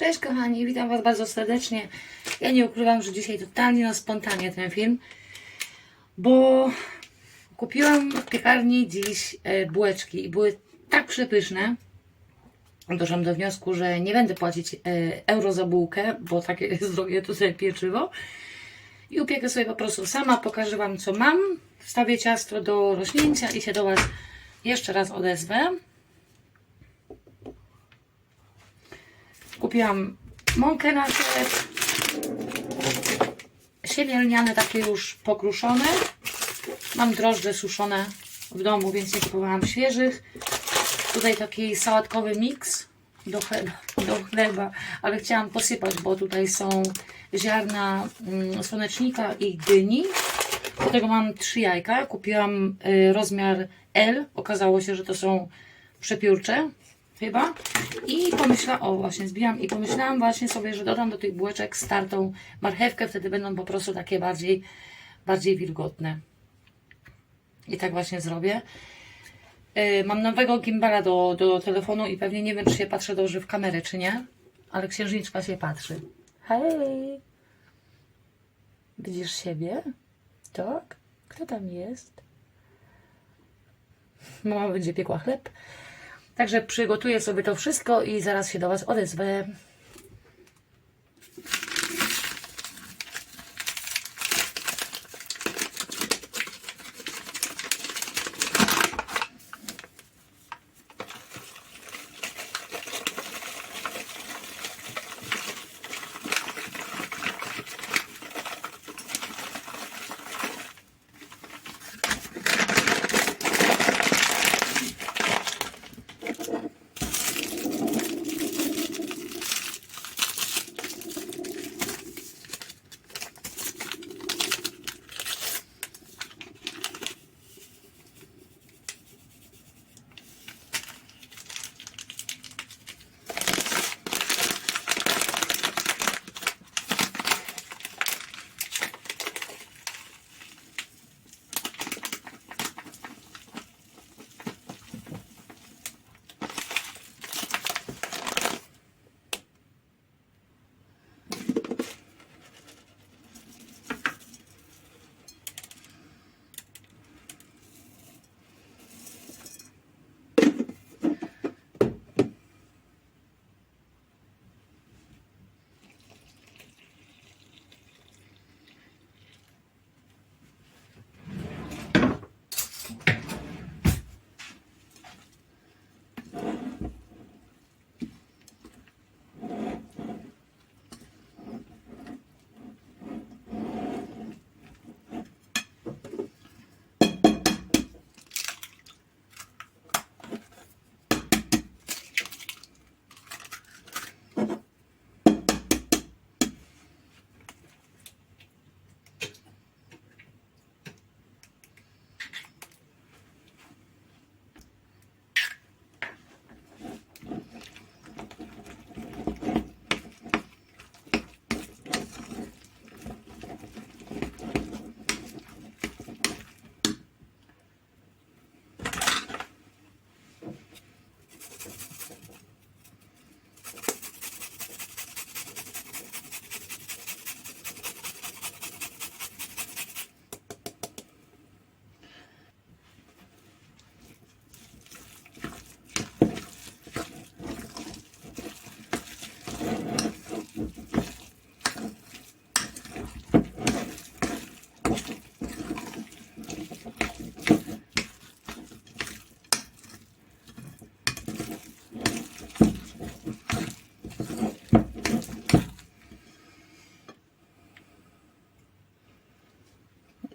Cześć kochani, witam Was bardzo serdecznie. Ja nie ukrywam, że dzisiaj totalnie na spontanie ten film, bo kupiłam w piekarni dziś e, bułeczki i były tak przepyszne, doszłam do wniosku, że nie będę płacić e, euro za bułkę, bo takie zrobię tutaj pieczywo i upiekę sobie po prostu sama, pokażę Wam co mam, wstawię ciasto do rośnięcia i się do Was jeszcze raz odezwę. Kupiłam mąkę na chleb, siemię lniane takie już pokruszone. Mam drożdże suszone w domu, więc nie kupowałam świeżych. Tutaj taki sałatkowy miks do chleba, do chleba, ale chciałam posypać, bo tutaj są ziarna mm, słonecznika i dyni. Do tego mam trzy jajka. Kupiłam y, rozmiar L. Okazało się, że to są przepiórcze chyba. I pomyślałam, o właśnie zbijam i pomyślałam właśnie sobie, że dodam do tych bułeczek startą marchewkę, wtedy będą po prostu takie bardziej, bardziej wilgotne. I tak właśnie zrobię. Yy, mam nowego gimbala do, do telefonu i pewnie nie wiem, czy się patrzę dobrze w kamerę, czy nie. Ale księżniczka się patrzy. Hej! Widzisz siebie? Tak? Kto tam jest? Mama będzie piekła chleb. Także przygotuję sobie to wszystko i zaraz się do Was odezwę.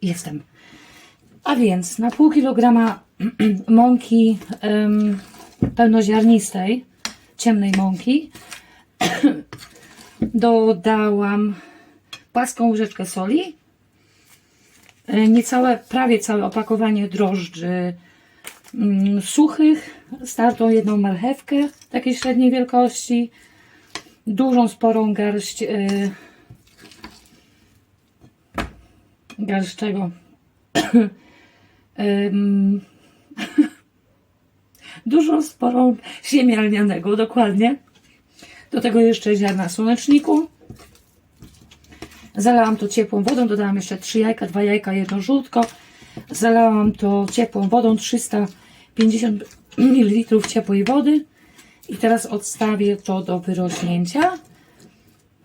Jestem. A więc na pół kilograma mąki em, pełnoziarnistej, ciemnej mąki, dodałam płaską łyżeczkę soli, e, niecałe, prawie całe opakowanie drożdży mm, suchych, startą jedną marchewkę takiej średniej wielkości, dużą, sporą garść e, garść czego? Em, dużą, sporą ziemia lnianego, dokładnie. Do tego jeszcze ziarna słoneczniku. Zalałam to ciepłą wodą, dodałam jeszcze 3 jajka, 2 jajka, jedno żółtko. Zalałam to ciepłą wodą, 350 ml ciepłej wody. I teraz odstawię to do wyrośnięcia.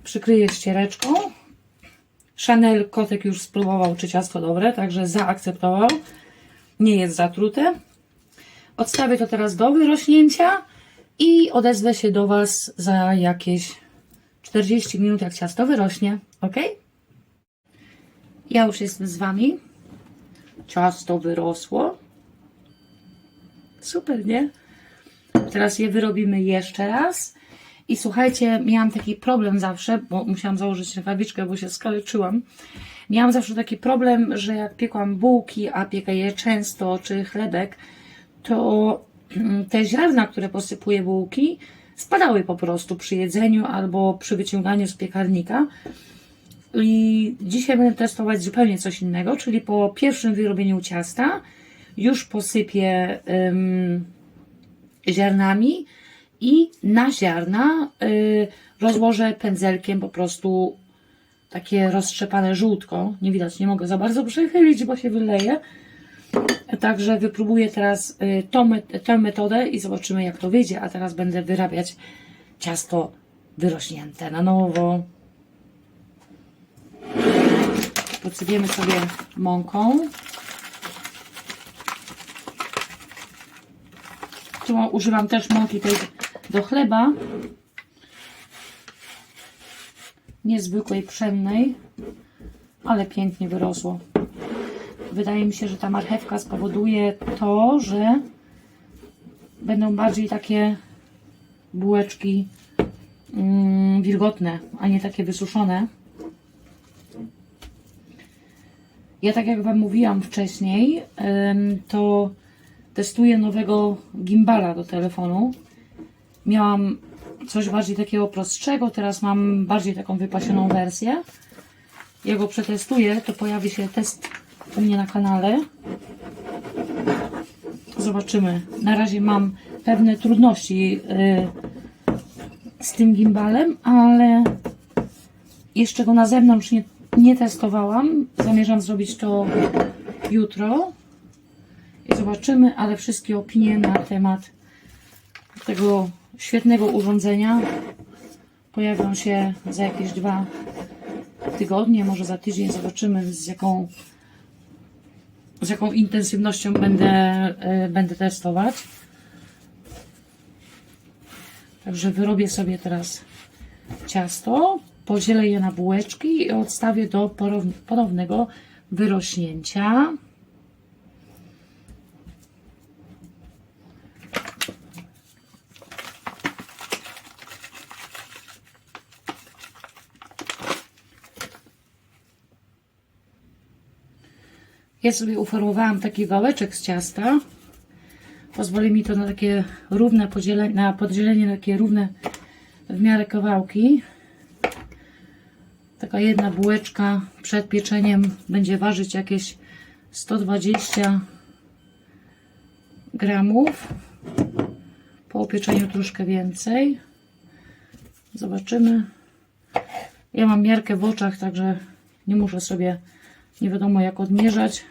Przykryję ściereczką. Chanel kotek już spróbował, czy ciasto dobre, także zaakceptował. Nie jest zatrute. Odstawię to teraz do wyrośnięcia i odezwę się do Was za jakieś 40 minut, jak ciasto wyrośnie. Ok? Ja już jestem z Wami. Ciasto wyrosło. Super, nie? Teraz je wyrobimy jeszcze raz. I słuchajcie, miałam taki problem zawsze, bo musiałam założyć rękawiczkę, bo się skaleczyłam. Miałam zawsze taki problem, że jak piekłam bułki, a piekę je często, czy chlebek, to te ziarna, które posypuję bułki, spadały po prostu przy jedzeniu albo przy wyciąganiu z piekarnika. I dzisiaj będę testować zupełnie coś innego, czyli po pierwszym wyrobieniu ciasta już posypię ziarnami i na ziarna y, rozłożę pędzelkiem po prostu takie roztrzepane żółtko. Nie widać, nie mogę za bardzo przechylić, bo się wyleje. Także wypróbuję teraz y, tą, tę metodę i zobaczymy jak to wyjdzie. A teraz będę wyrabiać ciasto wyrośnięte na nowo. Podsypiemy sobie mąką. Tu używam też mąki tej do chleba. Niezwykłej, pszennej, ale pięknie wyrosło. Wydaje mi się, że ta marchewka spowoduje to, że będą bardziej takie bułeczki mm, wilgotne, a nie takie wysuszone. Ja tak jak Wam mówiłam wcześniej, to testuję nowego gimbala do telefonu. Miałam coś bardziej takiego prostszego, teraz mam bardziej taką wypasioną wersję. Jak go przetestuję, to pojawi się test u mnie na kanale. Zobaczymy. Na razie mam pewne trudności yy, z tym gimbalem, ale jeszcze go na zewnątrz nie, nie testowałam. Zamierzam zrobić to jutro i zobaczymy, ale wszystkie opinie na temat tego świetnego urządzenia pojawią się za jakieś dwa tygodnie, może za tydzień. Zobaczymy z jaką, z jaką intensywnością będę, e, będę testować. Także wyrobię sobie teraz ciasto, podzielę je na bułeczki i odstawię do ponownego wyrośnięcia. Ja sobie uformowałam taki wałeczek z ciasta. Pozwoli mi to na takie równe podzielenie, na podzielenie na takie równe w miarę kawałki. Taka jedna bułeczka przed pieczeniem będzie ważyć jakieś 120 gramów. Po opieczeniu troszkę więcej. Zobaczymy. Ja mam miarkę w oczach, także nie muszę sobie nie wiadomo jak odmierzać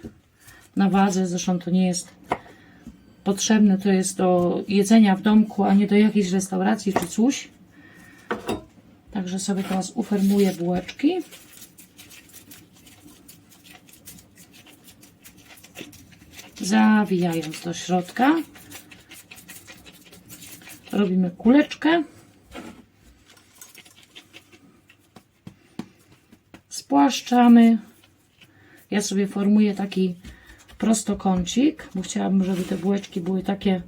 na wadze. Zresztą to nie jest potrzebne. To jest do jedzenia w domku, a nie do jakiejś restauracji czy coś. Także sobie teraz ufermuję bułeczki. Zawijając do środka. Robimy kuleczkę. Spłaszczamy. Ja sobie formuję taki prostokącik, bo chciałabym, żeby te bułeczki były takie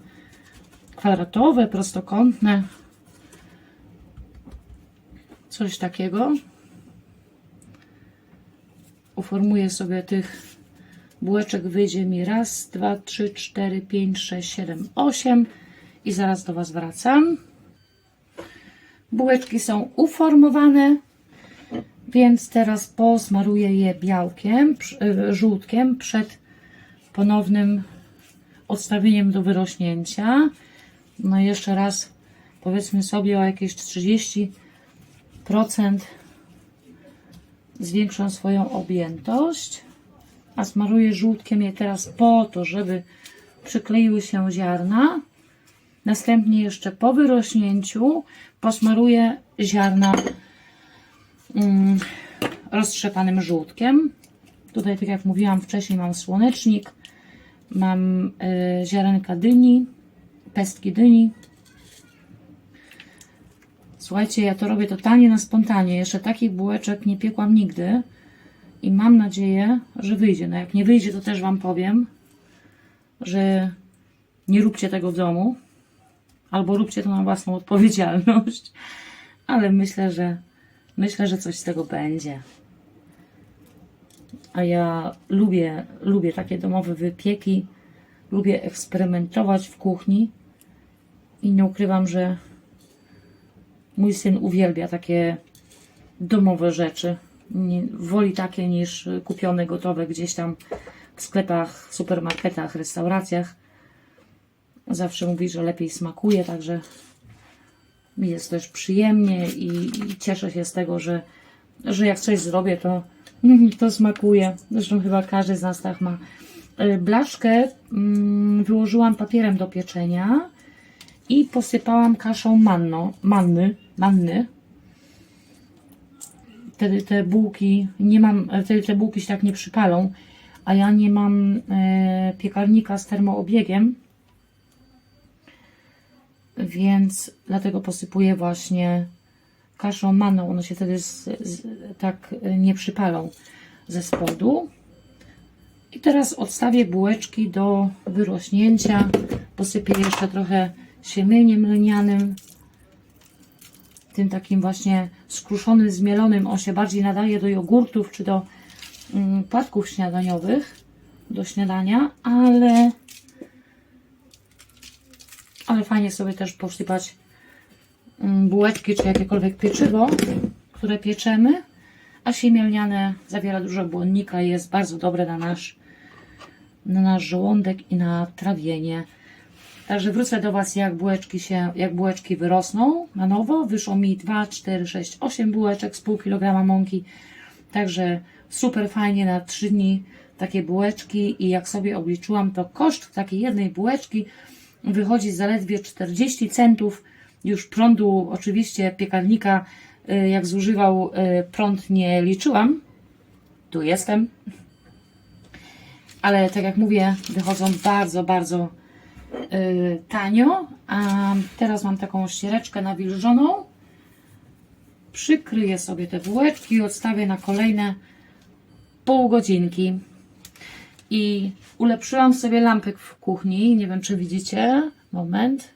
kwadratowe, prostokątne. Coś takiego. Uformuję sobie tych bułeczek, wyjdzie mi raz, dwa, trzy, cztery, pięć, sześć, siedem, osiem i zaraz do Was wracam. Bułeczki są uformowane, więc teraz posmaruję je białkiem, y, żółtkiem przed ponownym odstawieniem do wyrośnięcia. No i jeszcze raz powiedzmy sobie o jakieś 30% zwiększą swoją objętość. A smaruję żółtkiem je teraz po to, żeby przykleiły się ziarna. Następnie jeszcze po wyrośnięciu posmaruję ziarna roztrzepanym żółtkiem. Tutaj, tak jak mówiłam wcześniej, mam słonecznik, mam y, ziarenka dyni, pestki dyni. Słuchajcie, ja to robię totalnie na spontanie. Jeszcze takich bułeczek nie piekłam nigdy i mam nadzieję, że wyjdzie. No jak nie wyjdzie, to też Wam powiem, że nie róbcie tego w domu, albo róbcie to na własną odpowiedzialność, ale myślę, że myślę, że coś z tego będzie. A ja lubię, lubię takie domowe wypieki, lubię eksperymentować w kuchni i nie ukrywam, że mój syn uwielbia takie domowe rzeczy. Nie, woli takie niż kupione gotowe gdzieś tam w sklepach, supermarketach, restauracjach. Zawsze mówi, że lepiej smakuje, także mi jest też przyjemnie i, i cieszę się z tego, że, że jak coś zrobię, to, to smakuje. Zresztą chyba każdy z nas tak ma. Y, Blaszkę mm, wyłożyłam papierem do pieczenia i posypałam kaszą manno, manny, manny. Wtedy te bułki nie mam, wtedy te bułki się tak nie przypalą, a ja nie mam e, piekarnika z termoobiegiem, więc dlatego posypuję właśnie kaszą manną. One się wtedy z, z, tak e, nie przypalą ze spodu. I teraz odstawię bułeczki do wyrośnięcia. Posypię jeszcze trochę siemieniem lnianym. Tym takim właśnie skruszonym, zmielonym. On się bardziej nadaje do jogurtów czy do mm, płatków śniadaniowych do śniadania, ale ale fajnie sobie też posypać mm, bułeczki czy jakiekolwiek pieczywo, które pieczemy. A siemię lniane zawiera dużo błonnika i jest bardzo dobre na nasz, na nasz żołądek i na trawienie. Także wrócę do Was, jak bułeczki, się, jak bułeczki wyrosną na nowo. Wyszło mi 2, 4, 6, 8 bułeczek z pół kilograma mąki. Także super fajnie na 3 dni takie bułeczki i jak sobie obliczyłam, to koszt takiej jednej bułeczki wychodzi zaledwie 40 centów. Już prądu, oczywiście piekarnika, y, jak zużywał y, prąd, nie liczyłam. Tu jestem. Ale tak jak mówię, wychodzą bardzo, bardzo y, tanio. A teraz mam taką ściereczkę nawilżoną. Przykryję sobie te bułeczki i odstawię na kolejne pół godzinki. I ulepszyłam sobie lampek w kuchni. Nie wiem, czy widzicie. Moment.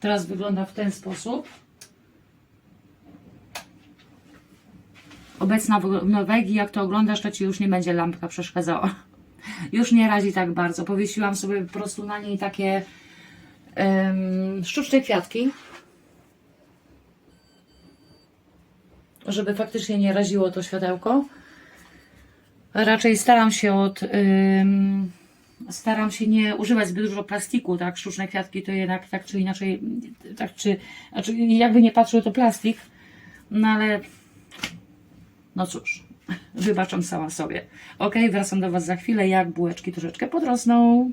Teraz wygląda w ten sposób. Obecna w Norwegii, jak to oglądasz, to ci już nie będzie lampka przeszkadzała. Już nie razi tak bardzo. Powiesiłam sobie po prostu na niej takie em, sztuczne kwiatki. Żeby faktycznie nie raziło to światełko. Raczej staram się od. ym, staram się nie używać zbyt dużo plastiku, tak? Sztuczne kwiatki to jednak tak czy inaczej, tak czy. Znaczy, jakby nie patrzył, to plastik. No ale. No cóż, wybaczam sama sobie. Ok, wracam do Was za chwilę, jak bułeczki troszeczkę podrosną.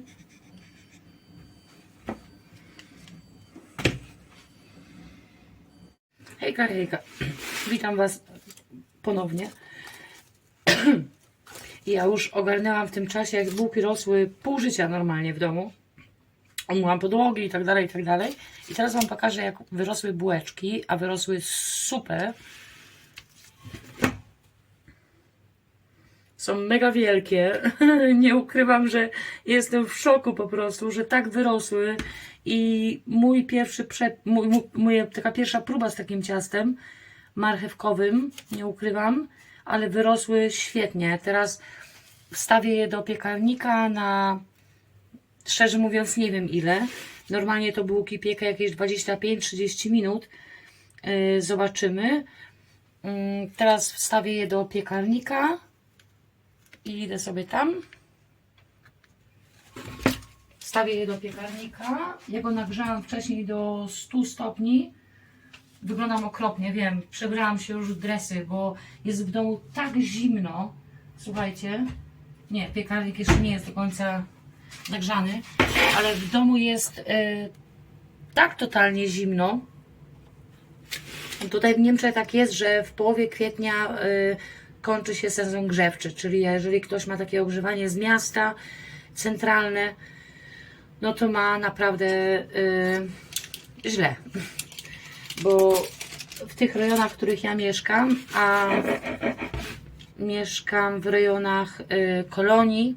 Hejka, hejka. Witam Was ponownie. Ja już ogarnęłam w tym czasie, jak bułki rosły pół życia normalnie w domu. Umyłam podłogi i tak dalej, i tak dalej. I teraz Wam pokażę, jak wyrosły bułeczki, a wyrosły super. Są mega wielkie. Nie ukrywam, że jestem w szoku po prostu, że tak wyrosły. I mój pierwszy prze... mój, mój, moja taka pierwsza próba z takim ciastem marchewkowym, nie ukrywam, ale wyrosły świetnie. Teraz wstawię je do piekarnika na szczerze mówiąc nie wiem ile. Normalnie to bułki piekę jakieś 25-30 minut. Yy, zobaczymy. Yy, teraz wstawię je do piekarnika i idę sobie tam. Wstawię je do piekarnika. Ja go nagrzałam wcześniej do 100 stopni. Wyglądam okropnie, wiem. Przebrałam się już w dresy, bo jest w domu tak zimno. Słuchajcie. Nie, piekarnik jeszcze nie jest do końca nagrzany, ale w domu jest e, tak totalnie zimno. Tutaj w Niemczech tak jest, że w połowie kwietnia y, kończy się sezon grzewczy, czyli jeżeli ktoś ma takie ogrzewanie z miasta centralne, no to ma naprawdę y, źle. Bo w tych rejonach, w których ja mieszkam, a mieszkam w rejonach y, kolonii,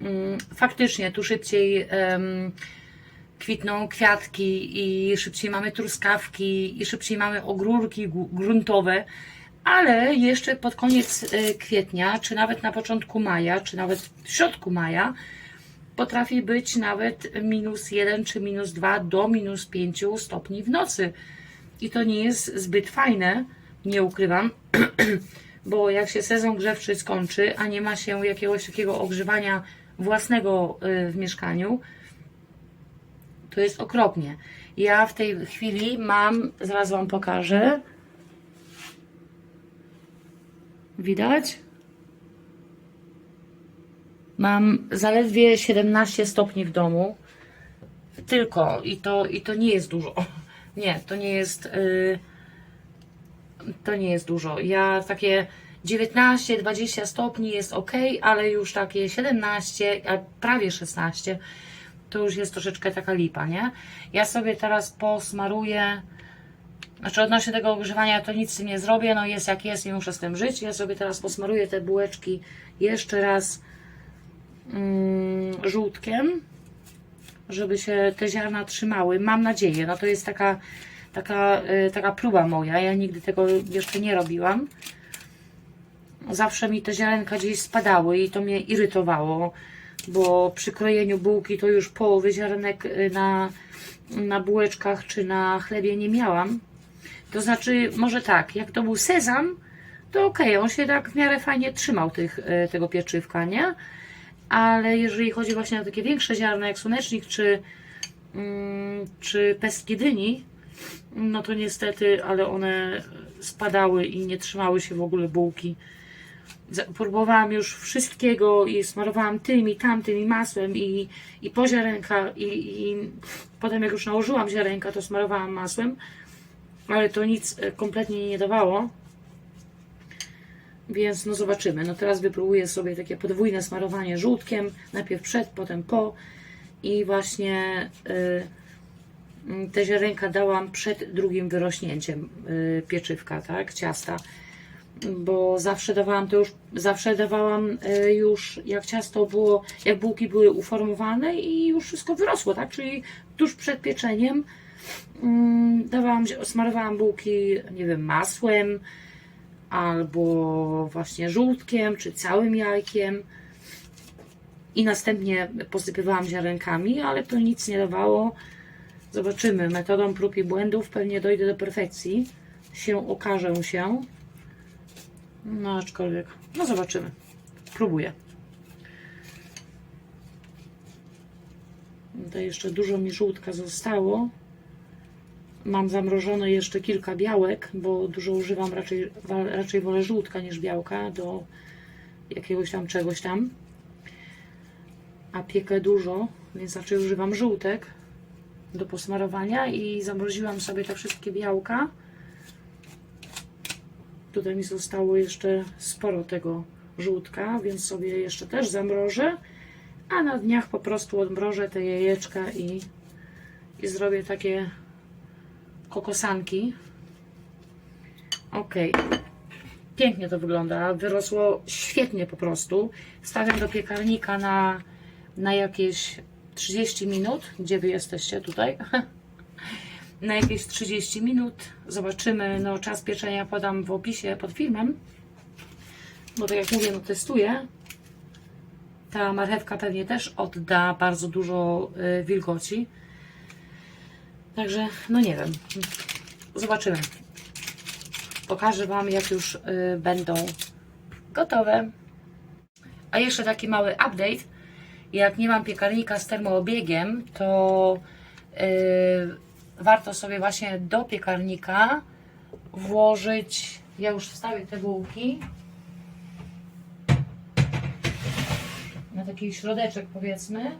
mm, faktycznie tu szybciej kwitną kwiatki i szybciej mamy truskawki i szybciej mamy ogórki gruntowe, ale jeszcze pod koniec y, kwietnia, czy nawet na początku maja, czy nawet w środku maja, potrafi być nawet minus 1 czy minus 2 do minus 5 stopni w nocy. I to nie jest zbyt fajne, nie ukrywam, bo jak się sezon grzewczy skończy, a nie ma się jakiegoś takiego ogrzewania własnego y, w mieszkaniu, to jest okropnie. Ja w tej chwili mam, zaraz Wam pokażę. Widać? Mam zaledwie 17 stopni w domu. Tylko. I to, i to nie jest dużo. Nie, to nie jest. y, to nie jest dużo. Ja takie 19-20 stopni jest ok, ale już takie 17, a prawie 16 to już jest troszeczkę taka lipa, nie? Ja sobie teraz posmaruję, znaczy odnośnie tego ogrzewania to nic z tym nie zrobię, no jest jak jest i muszę z tym żyć. Ja sobie teraz posmaruję te bułeczki jeszcze raz mm, żółtkiem, żeby się te ziarna trzymały. Mam nadzieję, no to jest taka, taka, y, taka próba moja. Ja nigdy tego jeszcze nie robiłam. Zawsze mi te ziarenka gdzieś spadały i to mnie irytowało, bo przy krojeniu bułki to już połowy ziarenek y, na, na bułeczkach czy na chlebie nie miałam. To znaczy, może tak, jak to był sezam, to okej, on się tak w miarę fajnie trzymał tych, y, tego pieczywka, nie? Ale jeżeli chodzi właśnie o takie większe ziarna, jak słonecznik czy, mm, czy pestki dyni, no to niestety, ale one spadały i nie trzymały się w ogóle bułki. Próbowałam już wszystkiego i smarowałam tym i tamtym i masłem i, i po ziarenka i, i potem jak już nałożyłam ziarenka, to smarowałam masłem, ale to nic e, kompletnie nie dawało. Więc no zobaczymy. No teraz wypróbuję sobie takie podwójne smarowanie żółtkiem. Najpierw przed, potem po. I właśnie y, y, te ziarenka dałam przed drugim wyrośnięciem y, pieczywka, tak, ciasta. Bo zawsze dawałam to już, zawsze dawałam y, już jak ciasto było, jak bułki były uformowane i już wszystko wyrosło, tak? Czyli tuż przed pieczeniem mm, dawałam, smarowałam bułki, nie wiem, masłem, albo właśnie żółtkiem, czy całym jajkiem. I następnie posypywałam ziarenkami, ale to nic nie dawało. Zobaczymy. Metodą prób i błędów pewnie dojdę do perfekcji. Się okażę się. No aczkolwiek, no zobaczymy. Próbuję. Tutaj jeszcze dużo mi żółtka zostało. Mam zamrożone jeszcze kilka białek, bo dużo używam raczej, raczej wolę żółtka niż białka do jakiegoś tam czegoś tam. A piekę dużo, więc raczej używam żółtek do posmarowania i zamroziłam sobie te wszystkie białka. Tutaj mi zostało jeszcze sporo tego żółtka, więc sobie jeszcze też zamrożę. A na dniach po prostu odmrożę te jajeczka i, i zrobię takie kokosanki. Ok. Pięknie to wygląda. Wyrosło świetnie po prostu. Stawiam do piekarnika na, na jakieś 30 minut. Gdzie wy jesteście? Tutaj. na jakieś 30 minut. Zobaczymy. No, czas pieczenia podam w opisie pod filmem. Bo tak jak mówię, no testuję. Ta marchewka pewnie też odda bardzo dużo y, wilgoci. Także, no nie wiem. Zobaczymy. Pokażę Wam, jak już y, będą gotowe. A jeszcze taki mały update. jak nie mam piekarnika z termoobiegiem, to yy, warto sobie właśnie do piekarnika włożyć, ja już wstawię te bułki, na taki środeczek powiedzmy,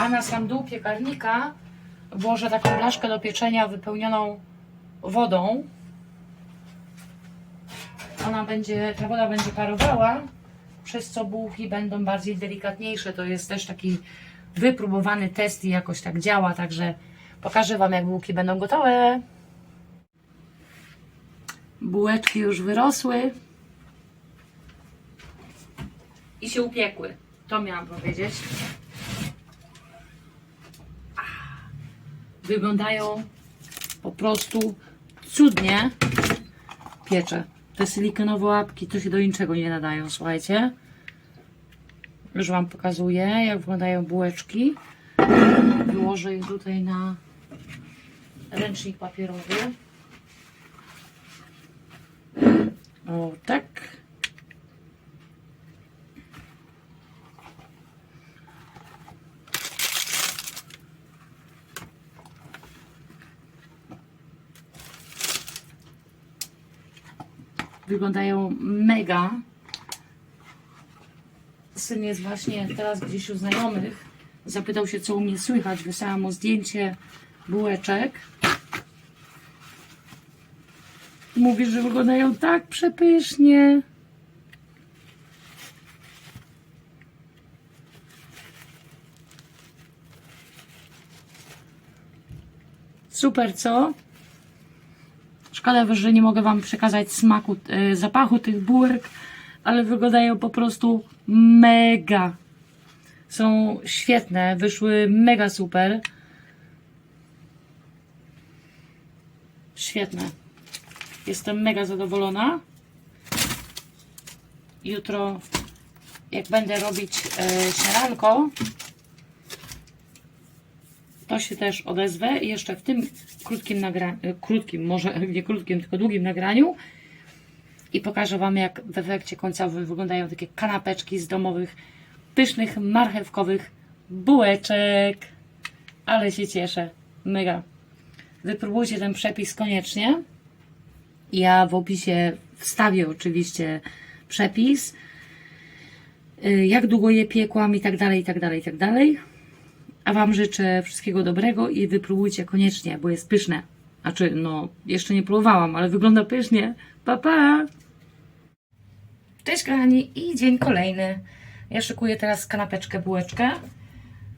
a na sam dół piekarnika włożę taką blaszkę do pieczenia wypełnioną wodą. Ona będzie, ta woda będzie parowała, przez co bułki będą bardziej delikatniejsze. To jest też taki wypróbowany test i jakoś tak działa, także pokażę Wam jak bułki będą gotowe. Bułeczki już wyrosły i się upiekły. To miałam powiedzieć. Wyglądają po prostu cudnie. Piecze. Te silikonowe łapki to się do niczego nie nadają, słuchajcie. Już Wam pokazuję, jak wyglądają bułeczki. Wyłożę je tutaj na ręcznik papierowy. O, tak. Wyglądają mega. Syn jest właśnie teraz gdzieś u znajomych. Zapytał się, co u mnie słychać. Wysłałam mu zdjęcie bułeczek. Mówi, że wyglądają tak przepysznie. Super, co? Szkoda, że nie mogę Wam przekazać smaku, e, zapachu tych bułek, ale wyglądają po prostu mega. Są świetne, wyszły mega super. Świetne. Jestem mega zadowolona. Jutro, jak będę robić e, śniadanko, to się też odezwę jeszcze w tym krótkim nagraniu, krótkim, może nie krótkim, tylko długim nagraniu i pokażę Wam, jak w efekcie końcowym wyglądają takie kanapeczki z domowych, pysznych, marchewkowych bułeczek. Ale się cieszę. Mega. Wypróbujcie ten przepis koniecznie. Ja w opisie wstawię oczywiście przepis, y, jak długo je piekłam i tak dalej, i tak dalej, i tak dalej. A Wam życzę wszystkiego dobrego i wypróbujcie koniecznie, bo jest pyszne. Znaczy, no, jeszcze nie próbowałam, ale wygląda pysznie. Pa, pa! Cześć kochani i dzień kolejny. Ja szykuję teraz kanapeczkę, bułeczkę.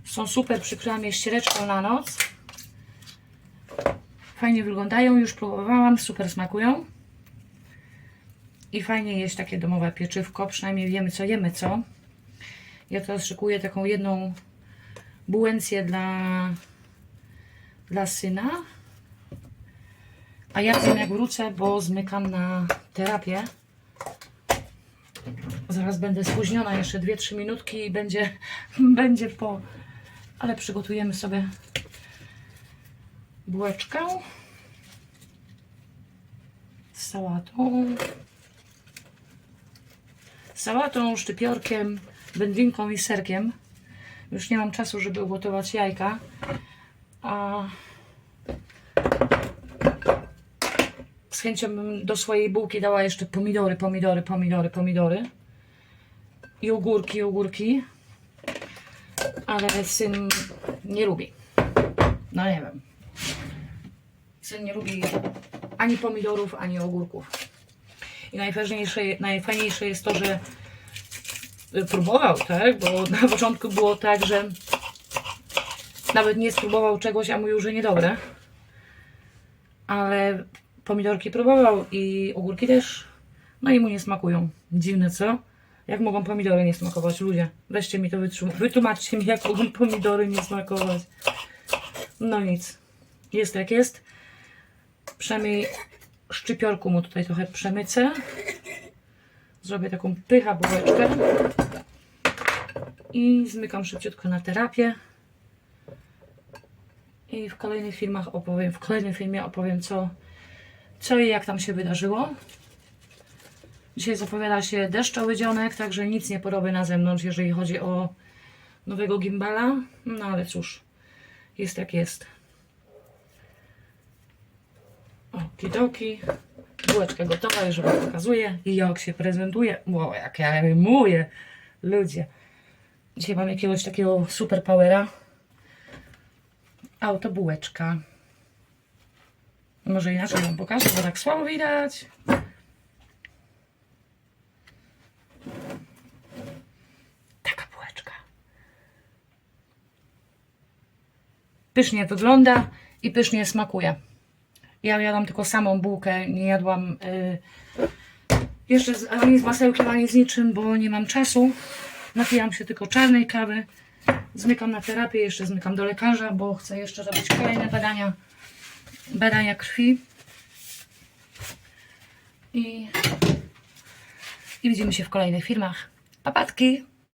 Są super, przykryłam je ściereczką na noc. Fajnie wyglądają, już próbowałam, super smakują. I fajnie jeść takie domowe pieczywko, przynajmniej wiemy co jemy, co. Ja teraz szykuję taką jedną bułencję dla, dla syna. A ja wiem jak wrócę, bo zmykam na terapię. Zaraz będę spóźniona, jeszcze 2-3 minutki i będzie, będzie po. Ale przygotujemy sobie bułeczkę z sałatą. Z sałatą, szczypiorkiem, wędlinką i serkiem. Już nie mam czasu, żeby ugotować jajka. A z chęcią bym do swojej bułki dała jeszcze pomidory, pomidory, pomidory, pomidory. I ogórki, ogórki. Ale syn nie lubi. No nie wiem. Syn nie lubi ani pomidorów, ani ogórków. I najważniejsze, najfajniejsze jest to, że próbował, tak? Bo na początku było tak, że nawet nie spróbował czegoś, a mówił, że niedobre. Ale pomidorki próbował i ogórki też. No i mu nie smakują. Dziwne, co? Jak mogą pomidory nie smakować? Ludzie, weźcie mi to wytłum- wytłumaczcie mi, jak mogą pomidory nie smakować. No nic. Jest jak jest. Przynajmniej szczypiorku mu tutaj trochę przemycę. Zrobię taką pycha bułeczkę. I zmykam szybciutko na terapię. I w kolejnych filmach opowiem, w kolejnym filmie opowiem co, co i jak tam się wydarzyło. Dzisiaj zapowiada się deszczowy dzionek, także nic nie porobię na zewnątrz, jeżeli chodzi o nowego gimbala. No ale cóż, jest jak jest. Okidoki. Bułeczka gotowa, już Wam pokazuję. I jak się prezentuje. Wow, jak ja rymuję. Ludzie. Dzisiaj mam jakiegoś takiego super powera. A oto bułeczka. Może inaczej Wam pokażę, bo tak słabo widać. Taka bułeczka. Pysznie wygląda i pysznie smakuje. Ja jadłam tylko samą bułkę, nie jadłam y, jeszcze z, ani z masełkiem, ani z niczym, bo nie mam czasu. Napijam się tylko czarnej kawy. Zmykam na terapię, jeszcze zmykam do lekarza, bo chcę jeszcze robić kolejne badania, badania krwi. I, i widzimy się w kolejnych filmach. Papatki!